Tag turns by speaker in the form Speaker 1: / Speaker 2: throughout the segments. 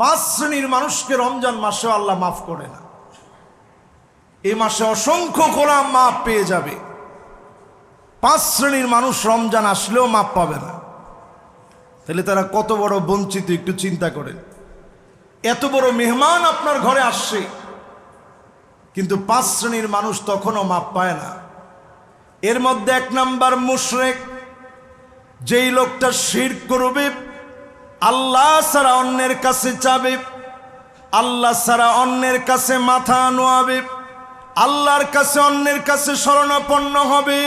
Speaker 1: পাঁচ শ্রেণির মানুষকে রমজান মাসে আল্লাহ মাফ করে না। এই মাসে অসংখ্য গোলাম মাপ পেয়ে যাবে। পাঁচ শ্রেণির মানুষ রমজান আসলেও মাপ পাবে না। তাহলে তারা কত বড় বঞ্চিত, একটু চিন্তা করেন। এত বড় মেহমান আপনার ঘরে আসছে, কিন্তু পাঁচ শ্রেণির মানুষ তখনও মাপ পায় না। এর মধ্যে এক নাম্বার মুশরেক, যেই লোকটা শির করবে আল্লাহ সারা অন্যের কাছে চাবে আল্লাহ সারা অন্যের কাছে মাথা নোয়াবে, আল্লাহর কাছে অন্যের কাছে শরণাপন্ন হবে,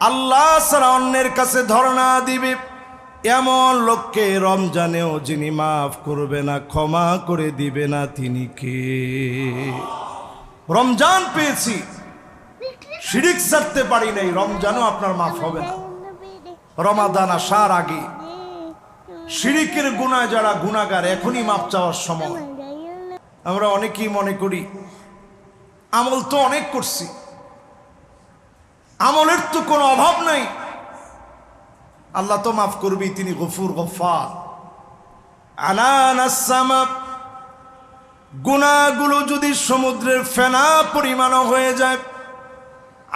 Speaker 1: আল্লাহ সারা অন্যের কাছে ধর্ণা দিবে। এমন লোককে রমজানেও যিনি মাফ করবে না, ক্ষমা করে দিবে না, তিনি কে? রমজান পেয়েছি, শিরিক ছাড়তে পারি নাই, রমজানও আপনার মাফ হবে না। রমাদান আসার আগে শিরিকের গুণায় যারা গুণাগার, এখনই মাপ চাওয়ার সময়। আমরা অনেকেই মনে করি, আমল তো অনেক করছি। আমলের তো কোনো অভাব নাই। আল্লাহ তো মাফ করবি, তিনি গফুর, গফার। আনানাসামা গুণাগুলো যদি সমুদ্রের ফেনা পরিমাণও হয়ে যায়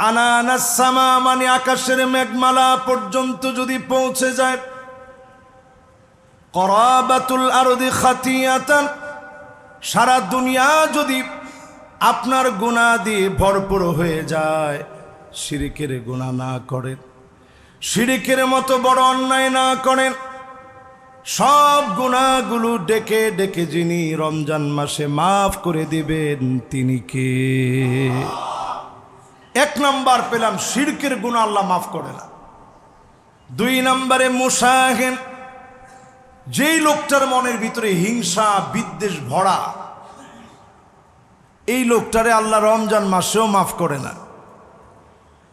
Speaker 1: আনানাসামা মানে আকাশের মেঘমালা পর্যন্ত যদি পৌঁছে যায় করাবাতুল আরদি খাতিয়াতান, সারা দুনিয়া যদি আপনার গুণা দিয়ে ভরপুর হয়ে যায়, শিরিকের গুণা না করেন, শিরিকের মতো বড় অন্যায় না করেন, সব গুণাগুলো ডেকে ডেকে যিনি রমজান মাসে মাফ করে দিবেন, তিনি কে? এক নাম্বার পেলাম সিরকের গুণ আল্লাহ মাফ করে না। দুই নম্বরে মুসাহেন যেই লোকটার মনের ভিতরে হিংসা, বিদ্বেষ ভরা, এই লোকটারে আল্লাহ রমজান মাসেও মাফ করে না।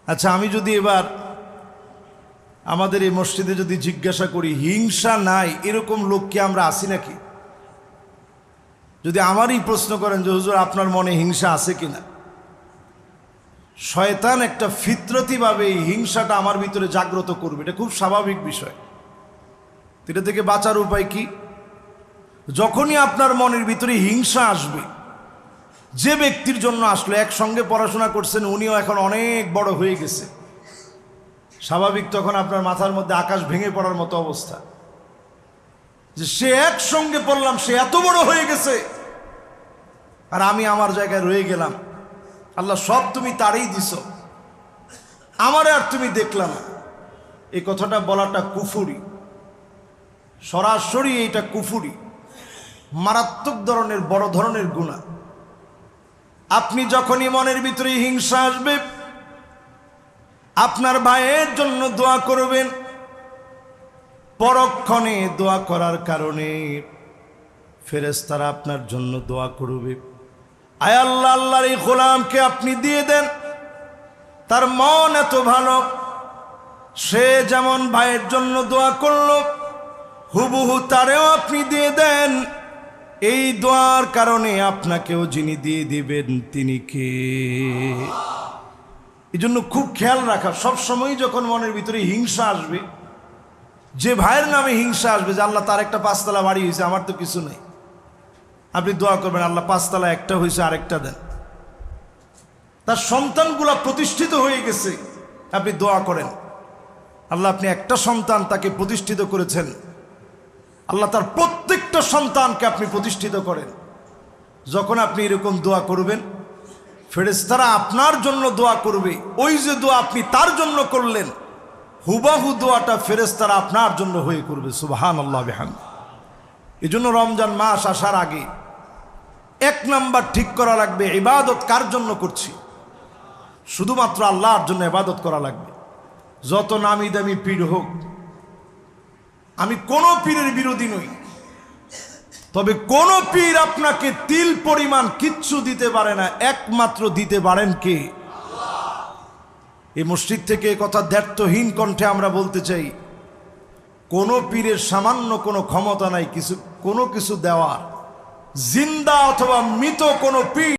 Speaker 1: আচ্ছা আমি যদি এবার আমাদের এই মসজিদে যদি জিজ্ঞাসা করি, হিংসা নাই, এরকম লোককে আমরা আসি নাকি? যদি আমারই প্রশ্ন করেন যে, হুজুর, আপনার মনে হিংসা আছে কিনা? শয়তান একটা ফিতরতিভাবে এই হিংসাটা আমার ভিতরে জাগ্রত করবে। এটা খুব স্বাভাবিক বিষয়। এটা থেকে বাঁচার উপায় কি? যখনই আপনার মনের ভিতরে হিংসা আসবে, যে ব্যক্তির জন্য আসলো, একসঙ্গে পড়াশোনা করছেন, উনিও এখন অনেক বড় হয়ে গেছে। স্বাভাবিক তখন আপনার মাথার মধ্যে আকাশ ভেঙে পড়ার মতো অবস্থা। যে সে একসঙ্গে পড়লাম, সে এত বড় হয়ে গেছে। আর আমি আমার জায়গায় রয়ে গেলাম। আল্লাহ, সব তুমি তারই দিছ। আমার আর তুমি দেখলা না। এই কথাটা বলাটা কুফুরি। সরাসরি এইটা কুফুরি। মারাত্মক ধরনের, বড় ধরনের গুণা আপনি যখনই মনের ভিতরে হিংসা আসবে, আপনার ভাইয়ের জন্য দোয়া করবেন। পরক্ষণে দোয়া করার কারণে ফেরেস্তারা আপনার জন্য দোয়া করবে। আয় আল্লাহ, আল্লাহর এই গোলামকে আপনি দিয়ে দেন। তার মন এত ভালো, সে যেমন ভাইয়ের জন্য দোয়া করল হুবহু তারেও আপনি দিয়ে দেন। এই দোয়ার কারণে আপনাকেও যিনি দিয়ে দিবেন, তিনি কে? এই জন্য খুব খেয়াল রাখা সব সময় যখন মনের ভিতরে হিংসা আসবে, যে ভাইয়ের নামে হিংসা আসবে যে আল্লাহ তার একটা পাঁচতলা বাড়ি হয়েছে, আমার তো কিছু নেই। আপনি দোয়া করবেন, আল্লাহ পাঁচতলা একটা হয়েছে, আরেকটা দেন। তার সন্তানগুলা প্রতিষ্ঠিত হয়ে গেছে, আপনি দোয়া করেন। আল্লাহ আপনি একটা সন্তান তাকে প্রতিষ্ঠিত করেছেন। আল্লাহ তার প্রত্যেকটা সন্তানকে আপনি প্রতিষ্ঠিত করেন। যখন আপনি এরকম দোয়া করবেন ফেরেস্তারা আপনার জন্য দোয়া করবে, ওই যে দোয়া আপনি তার জন্য করলেন, হুবাহু দোয়াটা ফেরেস্তারা আপনার জন্য হয়ে করবে সুবাহান আল্লাহ বেহান এই জন্য রমজান মাস আসার আগে এক নাম্বার ঠিক করা লাগবে, ইবাদত কার জন্য করছি? শুধুমাত্র আল্লাহর জন্য ইবাদত করা লাগবে। যত নামি দামি পীর হোক আমি কোনো পীরের বিরোধী নই। তবে কোন পীর আপনাকে তিল পরিমাণ কিচ্ছু দিতে পারে না, একমাত্র দিতে পারেন কে? এই মসজিদ থেকে কথা দ্ব্যর্থহীন কণ্ঠে আমরা বলতে চাই, কোন পীরের সামান্য কোনো ক্ষমতা নাই, কিছু, কোনো কিছু দেওয়ার। জিন্দা অথবা মৃত কোনো পীর